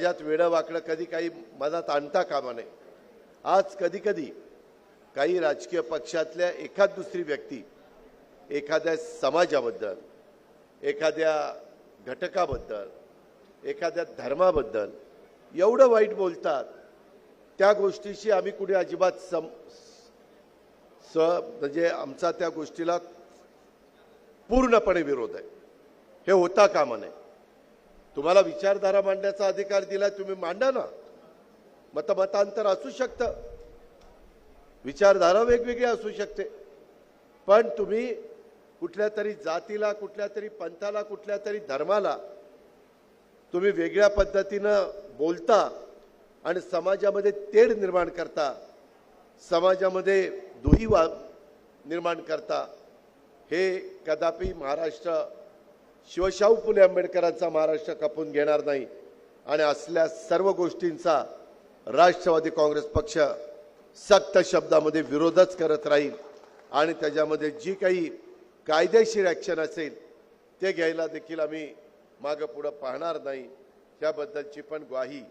यात वेडं वाकडं कधी काही मनात आणता कामा नये. आज कधी कधी काही राजकीय पक्षातल्या एखाद दुसरी व्यक्ती एखाद्या समाजाबद्दल एखाद्या घटकाबद्दल एखाद्या धर्माबद्दल एवढं वाईट बोलतात त्या गोष्टीशी आम्ही कुठे अजिबात सम स म्हणजे आमचा त्या गोष्टीला पूर्णपणे विरोध आहे. हे होता कामा नये. तुम्हाला विचारधारा मांडण्याचा अधिकार दिला तुम्ही मांडा ना. मतमतांतर असू शकतं. विचारधारा वेगवेगळी असू शकते. पण तुम्ही कुठल्या तरी जातीला कुठल्या तरी पंथाला कुठल्या तरी धर्माला तुम्ही वेगळ्या पद्धतीनं बोलता आणि समाजामध्ये तेढ निर्माण करता समाजामध्ये दुही वा निर्माण करता हे कदापि महाराष्ट्र शिवशाहू फुले आंबेडकरांचा महाराष्ट्र कापून घेणार नाही. आणि असल्या सर्व गोष्टींचा राष्ट्रवादी काँग्रेस पक्ष सक्त शब्दामध्ये विरोधच करत राहील. आणि त्याच्यामध्ये जी काही कायदेशीर ॲक्शन असेल ते घ्यायला देखील आम्ही मागं पुढं पाहणार नाही. त्याबद्दलची पण ग्वाही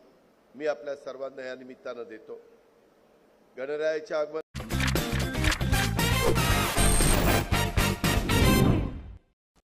मी आपल्या सर्वांना या निमित्तानं देतो. गणरायाच्या आगमन